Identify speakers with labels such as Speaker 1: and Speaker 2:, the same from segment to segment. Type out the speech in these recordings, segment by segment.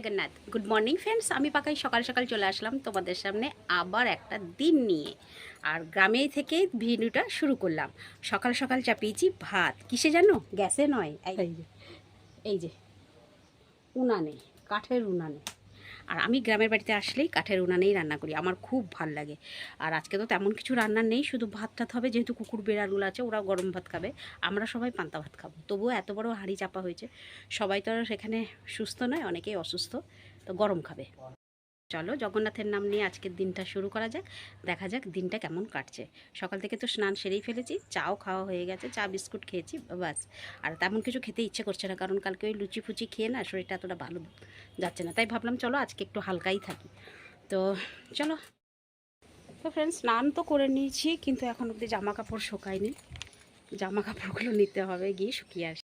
Speaker 1: Jagannath. Good morning friends আমি পাকাই সকাল সকাল চলে আসলাম তোমাদের সামনে আবার একটা দিন নিয়ে। আর গ্রামেই থেকে ভিডিওটা শুরু করলাম। সকাল সকাল চাপিয়েছি ভাত। কিসে জানো? গ্যাসে নয়। এই যে এই যে, উনানে, কাঠের উনানে। আর আমি গ্রামের বাড়িতে আসলেই কাঠের উনানেই রান্না করি, আমার খুব ভালো লাগে। আর আজকে তো তেমন কিছু রান্না নেই, শুধু ভাত টাত হবে, যেহেতু কুকুর বেড়ালগুলো আছে ওরা গরম ভাত খাবে, আমরা সবাই পান্তা ভাত খাব। তবুও এত বড় হাঁড়ি চাপা হয়েছে, সবাই তো আর সেখানে সুস্থ নয়, অনেকেই অসুস্থ, তো গরম খাবে। চলো জগন্নাথের নাম নিয়ে আজকের দিনটা শুরু করা যাক। দেখা যাক দিনটা কেমন কাটছে। সকাল থেকে তো স্নান সেরেই ফেলেছি, চাও খাওয়া হয়ে গেছে, চা, বিস্কুট খেয়েছি, বাস। আর তেমন কিছু খেতে ইচ্ছে করছে না, কারণ কালকে ওই লুচি ফুচি খেয়ে না শরীরটা এতটা ভালো যাচ্ছে না। তাই ভাবলাম চলো আজকে একটু হালকাই থাকি। তো চলো। তো ফ্রেন্ডস স্নান তো করে নিয়েছি, কিন্তু এখন অবধি জামা কাপড় শুকায়নি। জামা কাপড়গুলো নিতে হবে, গিয়ে শুকিয়ে আসি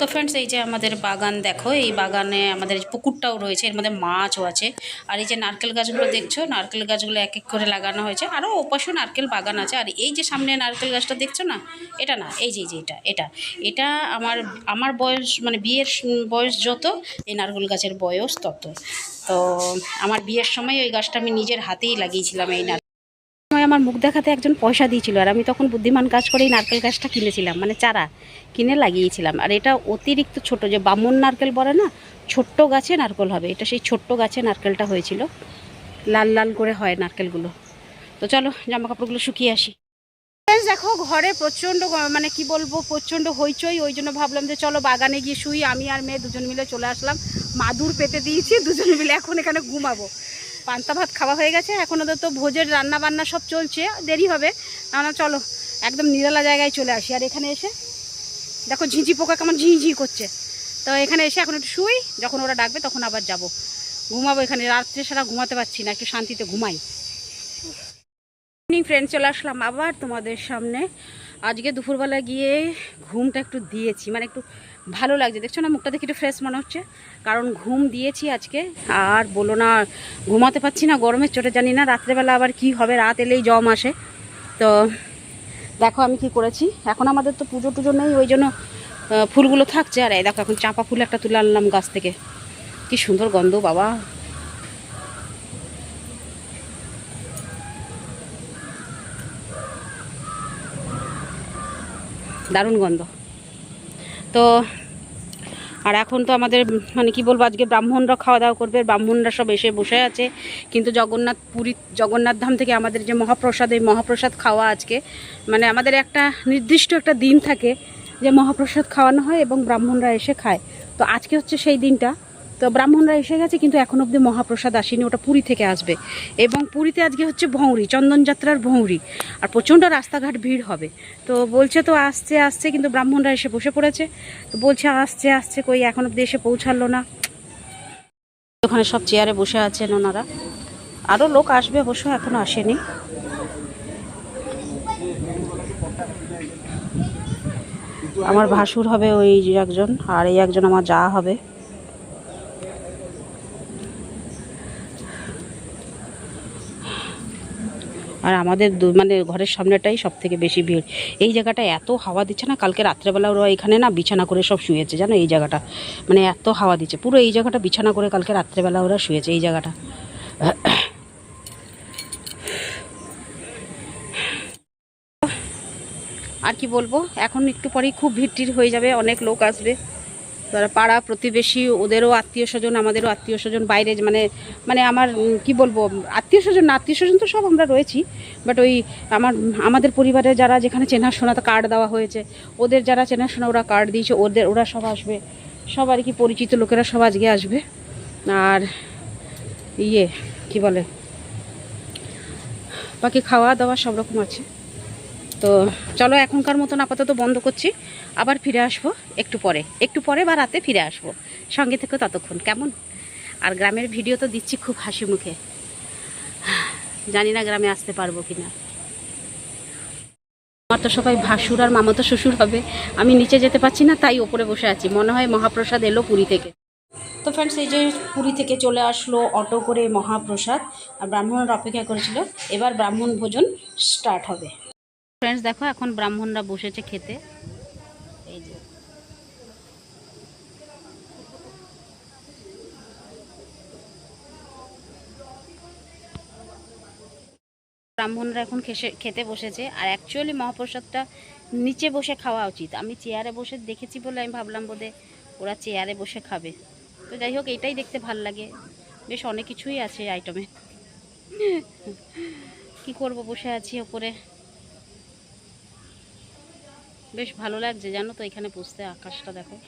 Speaker 1: তো ফ্রেন্ডস এই যে আমাদের বাগান, দেখো, এই বাগানে আমাদের পুকুরটাও রয়েছে, এর মধ্যে মাছও আছে। আর এই যে নারকেল গাছগুলো দেখছ, নারকেল গাছগুলো এক এক করে লাগানো হয়েছে। আরও ওপাশেও নারকেল বাগান আছে। আর এই যে সামনে নারকেল গাছটা দেখছ না? এটা না, এই যে যে এটা এটা। এটা আমার আমার বয়স মানে বিয়ের বয়স যত, এই নারকেল গাছের বয়স তত। তো আমার বিয়ের সময় ওই গাছটা আমি নিজের হাতেই লাগিয়েছিলাম, এই নারকেল আমার মুখ দেখাতে একজন পয়সা দিয়েছিল আর আমি তখন বুদ্ধিমান কাজ করে এই নারকেল গাছটা কিনেছিলাম মানে চারা কিনে লাগিয়েছিলাম। আর এটা অতিরিক্ত ছোট, যে বামন নারকেল বলে না, ছোট্ট গাছে নারকেল হবে। এটা সেই ছোট্ট গাছে নারকেলটা হয়েছিল। লাল লাল করে হয় নারকেলগুলো। তো চলো জামা কাপড়গুলো শুকিয়ে আসি। দেখো ঘরে প্রচণ্ড মানে কি বলব, প্রচণ্ড হইচই। ওই জন্য ভাবলাম যে চলো বাগানে গিয়ে শুই। আমি আর মেয়ে দুজন মিলে চলে আসলাম। মাদুর পেতে দিয়েছি। দুজন মিলে এখন এখানে ঘুমাবো। পান্তা ভাত খাওয়া হয়ে গেছে। এখন ওদের তো ভোজের রান্না বান্না সব চলছে, দেরি হবে। না না চলো, একদম নিরালা জায়গায় চলে আসি। আর এখানে এসে, দেখো ঝিঁঝি পোকা কেমন ঝিঁঝি করছে। তো এখানে এসে এখন একটু শুই, যখন ওরা ডাকবে তখন আবার যাব। ঘুমাবো এখানে, রাত্রে সারা ঘুমাতে পারছি না, একটু শান্তিতে ঘুমাই। ইভিনিং ফ্রেন্ড চলে আসলাম আবার তোমাদের সামনে। আজকে দুপুরবেলা গিয়ে ঘুমটা একটু দিয়েছি মানে একটু ভালো লাগছে। দেখছ না, মুখটা দেখে একটু ফ্রেশ মনে হচ্ছে। কারণ ঘুম দিয়েছি আজকে, আর বলো না, ঘুমাতে পারছি না গরমের চোটে জানি না রাত্রেবেলা আবার কি হবে, রাত এলেই জম আসে। তো দেখো আমি কি করেছি। এখন আমাদের তো পুজো টুজো নেই, ওই জন্য ফুলগুলো থাকছে। আর এই দেখো, এখন চাঁপা ফুল একটা তুলে আনলাম গাছ থেকে। কি সুন্দর গন্ধ, বাবা। দারুণ গন্ধ। তো আর এখন তো আমাদের মানে কি বলব, আজকে ব্রাহ্মণরা খাওয়া দাওয়া করবে, ব্রাহ্মণরা সব এসে বসে আছে। কিন্তু জগন্নাথ পুরী, জগন্নাথ ধাম থেকে আমাদের যে মহাপ্রসাদ, এই মহাপ্রসাদ খাওয়া আজকে মানে আমাদের একটা নির্দিষ্ট একটা দিন থাকে যে মহাপ্রসাদ খাওয়ানো হয় এবং ব্রাহ্মণরা এসে খায়। তো আজকে হচ্ছে সেই দিনটা। তো ব্রাহ্মণরা এসে গেছে, কিন্তু এখন অবধি মহাপ্রসাদ আসেনি, ওটা পুরী থেকে আসবে। এবং পুরীতে আজকে হচ্ছে ভৌরি চন্দনযাত্রার ভৌরি। আর প্রচণ্ড রাস্তাঘাট ভিড় হবে। তো বলছে তো আসছে আসছে, কিন্তু ব্রাহ্মণরা এসে বসে পড়েছে। তো বলছে আসছে আসছে, কই এখন অব্দি এসে পৌঁছালো না। ওখানে সব চেয়ারে বসে আছেন ওনারা। আরও লোক আসবে অবশ্য এখনও আসেনি। আমার ভাসুর হবে ওই একজন, আর এই একজন আমার যা হবে। আর আমাদের মানে ঘরের সামনেটাই সব থেকে বেশি ভিড়। এই জায়গাটা এত হাওয়া দিচ্ছে না, কালকে রাত্রেবেলা ওরা এখানে না বিছানা করে সব শুয়েছে, জানো এই জায়গাটা? মানে এত হাওয়া দিচ্ছে, পুরো এই জায়গাটা বিছানা করে কালকে রাত্রেবেলা ওরা শুয়েছে, এই জায়গাটা। আর কি বলব, এখন একটু পরেই খুব ভিড় হয়ে যাবে, অনেক লোক আসবে। তারা পাড়া প্রতিবেশী, ওদেরও আত্মীয় স্বজন, আমাদেরও আত্মীয় স্বজন, বাইরে মানে মানে আমার কি বলব, আত্মীয় স্বজন না, আত্মীয় স্বজন তো সব আমরা রয়েছি বাট ওই আমার, আমাদের পরিবারে যারা যেখানে চেনাশোনা তো কার্ড দেওয়া হয়েছে, ওদের যারা চেনাশোনা ওরা কার্ড দিয়েছে, ওদের, ওরা সব আসবে, সব আর কি পরিচিত লোকেরা সব আজকে আসবে, আর ইয়ে কি বলে, বাকি খাওয়া দাওয়া সব রকম আছে। তো চলো এখনকার মতন আপাতত বন্ধ করছি। আবার ফিরে আসব একটু পরে। একটু পরে বা রাতে ফিরে আসব। সঙ্গে থেকে ততক্ষণ, কেমন? আর গ্রামের ভিডিও তো দিচ্ছি খুব হাসি মুখে। জানি না গ্রামে আসতে পারব কি না আমার তো সবাই ভাসুর আর মামা তো শ্বশুর হবে। আমি নিচে যেতে পারছি না, তাই ওপরে বসে আছি। মনে হয় মহাপ্রসাদ এলো পুরী থেকে। তো ফ্রেন্ডস এই যে পুরী থেকে চলে আসলো অটো করে মহাপ্রসাদ। আর ব্রাহ্মণরা অপেক্ষা করেছিল। এবার ব্রাহ্মণ ভোজন স্টার্ট হবে। ফ্রেন্ডস দেখো, এখন ব্রাহ্মণরা বসেছে খেতে। এই যে। ব্রাহ্মণরা এখন খেসে, খেতে বসেছে। আর অ্যাকচুয়ালি মহাপ্রসাদটা নিচে বসে খাওয়া উচিত। আমি চেয়ারে বসে দেখেছি বলে আমি ভাবলাম বোধে ওরা চেয়ারে বসে খাবে। তো যাই হোক, এটাই দেখতে ভালো লাগে। বেশ অনেক কিছুই আছে আইটেমে কি করব বসে আছি ওপরে? বেশ ভালো লাগছে, জানো তো এখানে বসতে আকাশটা দেখো।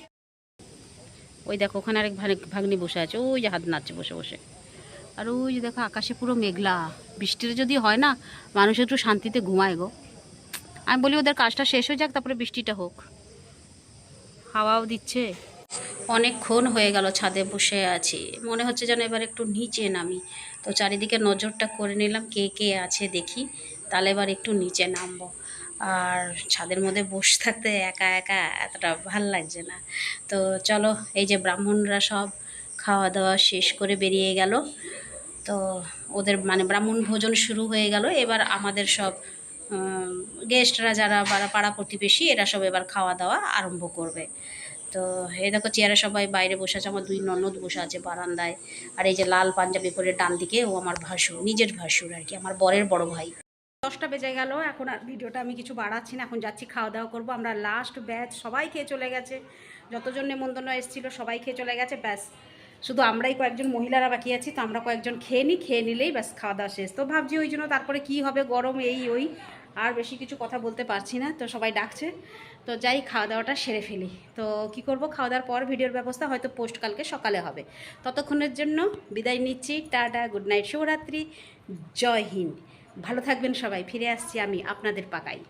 Speaker 1: ওই দেখো, ওখানে আরেক ভাগ- ভাগ্নি বসে আছে, ওই যে হাত নাচছে বসে বসে। আর ওই যে দেখো, আকাশে পুরো মেঘলা। বৃষ্টির যদি হয় না, মানুষ একটু শান্তিতে ঘুমায় গো। আমি বলি ওদের কাজটা শেষ হয়ে যাক, তারপরে বৃষ্টিটা হোক। হাওয়াও দিচ্ছে। অনেকক্ষণ হয়ে গেল ছাদে বসে আছি। মনে হচ্ছে যেন এবার একটু নিচে নামি। তো চারিদিকে নজরটা করে নিলাম, কে কে আছে দেখি। তাহলে এবার একটু নিচে নামবো। আর ছাদের মধ্যে বসে থাকতে একা একা এতটা ভালো লাগছে না। তো চলো, এই যে ব্রাহ্মণরা সব খাওয়া দাওয়া শেষ করে বেরিয়ে গেল। তো ওদের মানে ব্রাহ্মণ ভোজন শুরু হয়ে গেল। এবার আমাদের সব গেস্টরা যারা পাড়া প্রতিবেশী, এরা সব এবার খাওয়া দাওয়া আরম্ভ করবে। তো এই দেখো চেয়ারে সবাই বাইরে বসে আছে। আমার দুই ননদ বসে আছে বারান্দায়। আর এই যে লাল পাঞ্জাবি পরে ডান দিকে ও আমার ভাসুর, নিজের ভাসুর আর কি, আমার বরের বড় ভাই। দশটা বেজে গেল, এখন আর ভিডিওটা আমি কিছু বাড়াচ্ছি না, এখন যাচ্ছি খাওয়া দাওয়া করব। আমরা লাস্ট ব্যাচ সবাই খেয়ে চলে গেছে। যতজন নেমন্তন্ন এসেছিল সবাই খেয়ে চলে গেছে, ব্যাস। শুধু আমরাই কয়েকজন মহিলারা বাকি আছি, তো আমরা কয়েকজন খেয়ে নিই খেয়ে নিলেই ব্যাস খাওয়া দাওয়া শেষ। তো ভাবছি ওই জন্য তারপরে কি হবে, গরম এই ওই, আর বেশি কিছু কথা বলতে পারছি না, তো সবাই ডাকছে। তো যাই, খাওয়া দাওয়াটা সেরে ফেলি। তো কি করব, খাওয়া দাওয়ার পর ভিডিওর ব্যবস্থা হয়তো পোস্ট কালকে সকালে হবে। ততক্ষণের জন্য বিদায় নিচ্ছি, টাটা গুড নাইট শুভরাত্রি, জয় হিন্দ। ভালো থাকবেন সবাই ফিরে আসছি আমি আপনাদের পাকাই